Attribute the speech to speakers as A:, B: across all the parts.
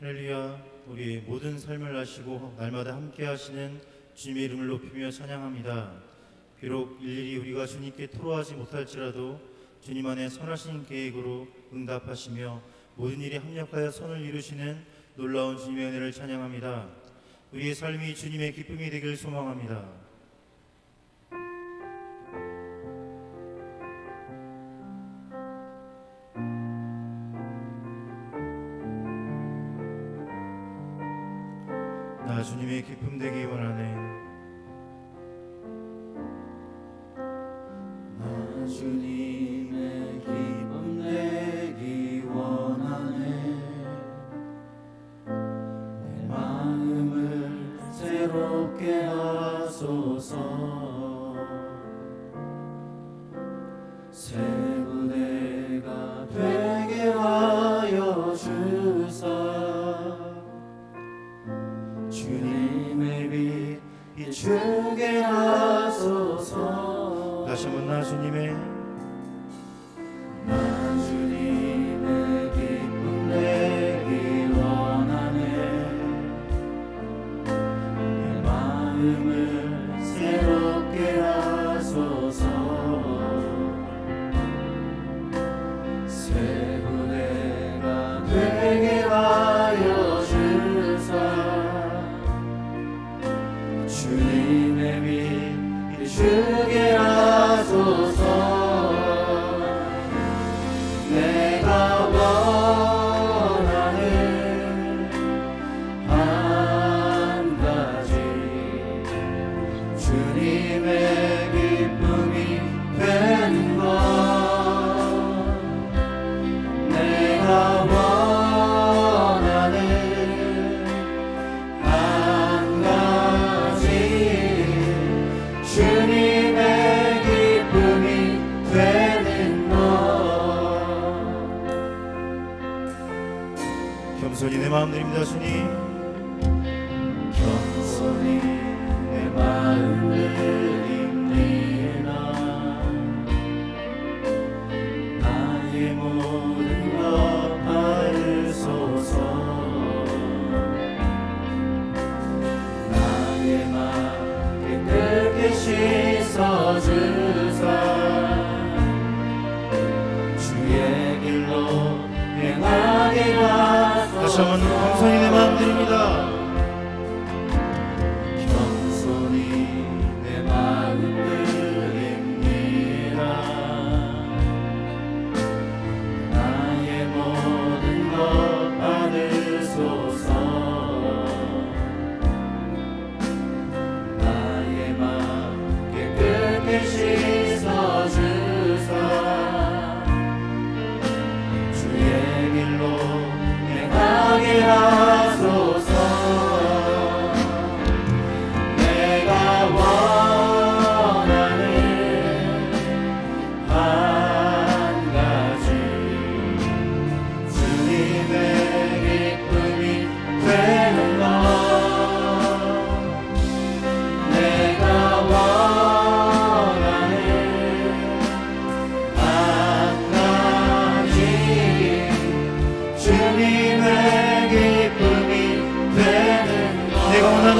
A: 할렐루야 우리 모든 삶을 아시고 날마다 함께 하시는 주님의 이름을 높이며 찬양합니다. 비록 일일이 우리가 주님께 토로하지 못할지라도 주님 안에 선하신 계획으로 응답하시며 모든 일이 합력하여 선을 이루시는 놀라운 주님의 은혜를 찬양합니다. 우리의 삶이 주님의 기쁨이 되길 소망합니다.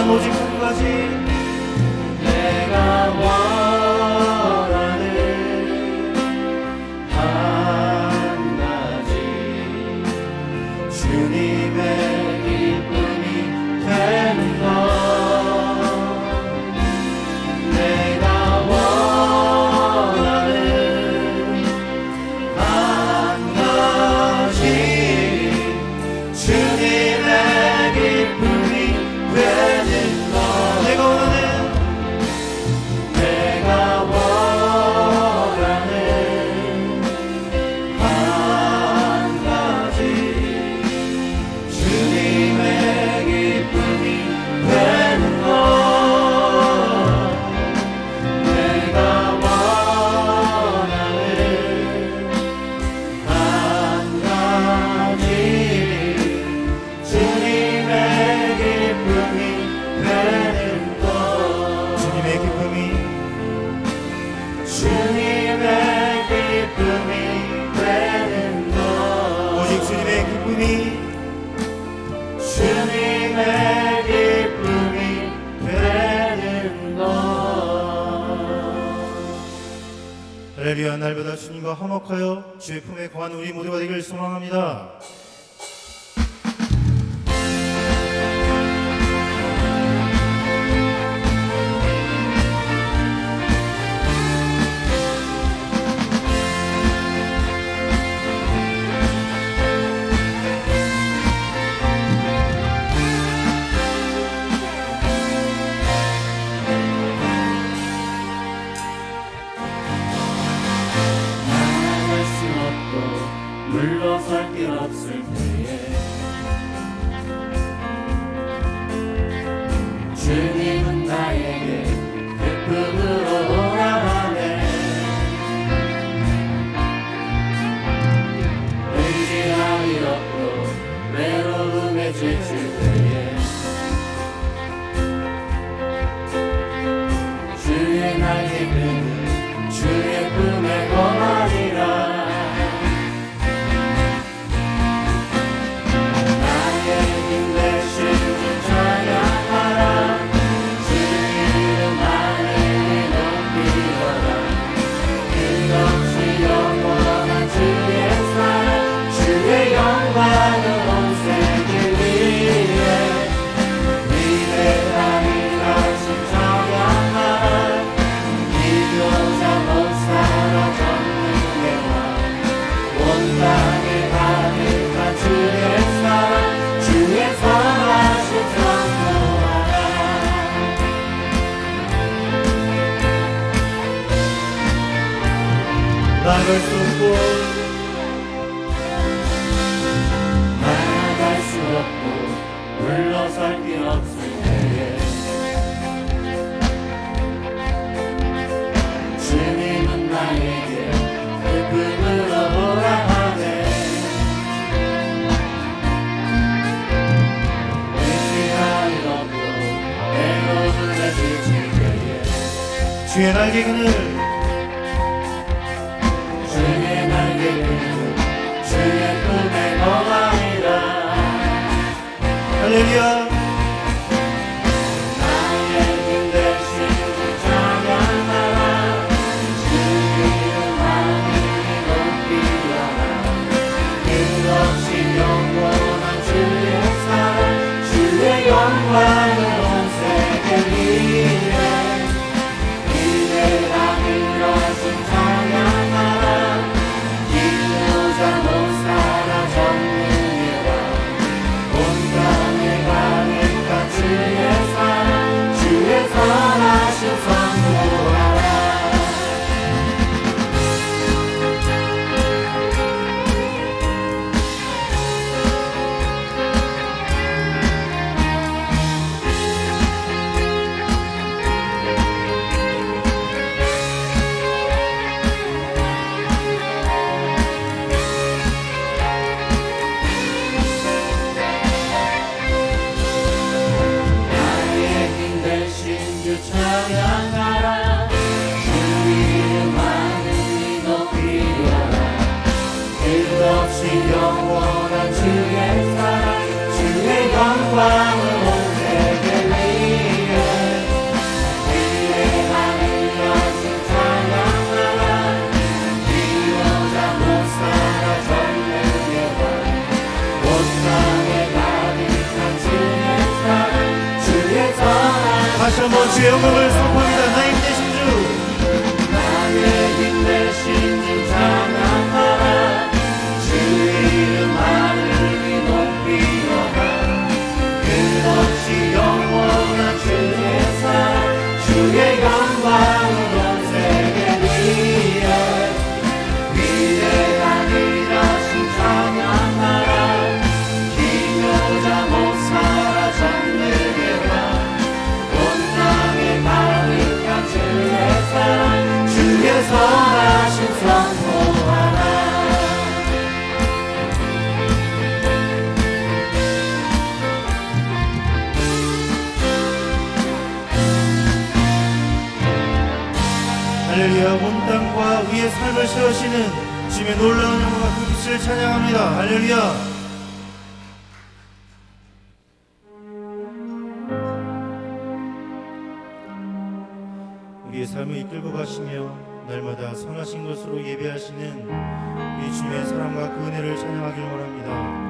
A: music 할렐루야 날마다 주님과 화목하여 주의 품에 거한 우리 모두가 되길 소망합니다.
B: 물러설 길 없을 때.
A: 나갈 수 없고
B: 물러설 길 없을 때에 주님은 나에게 그 꿈을 오라 하네 의지할 없고 내 몸을 내지
A: 주의 날개 그늘 Yeah. 우리의 삶을 이끌고 가시며 날마다 선하신 것으로 예배하시는 우리 주님의 사랑과 그 은혜를 찬양하기를
C: 원합니다.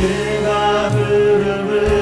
A: 그가 부름을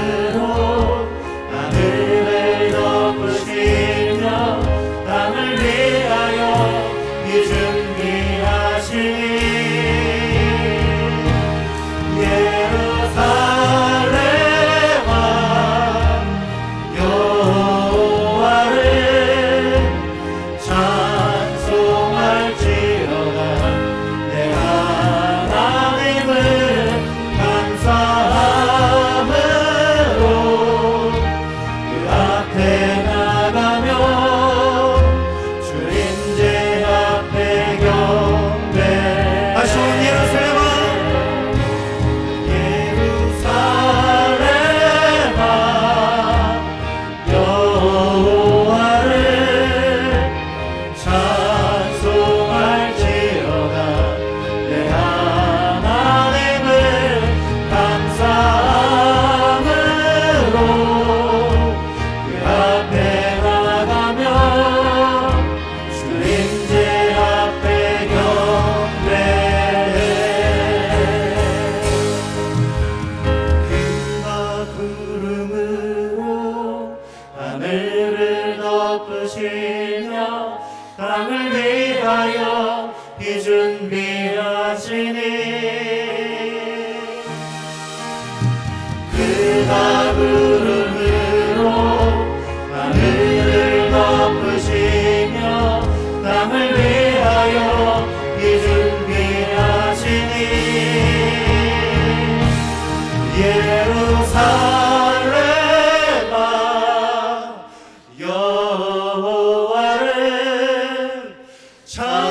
A: 참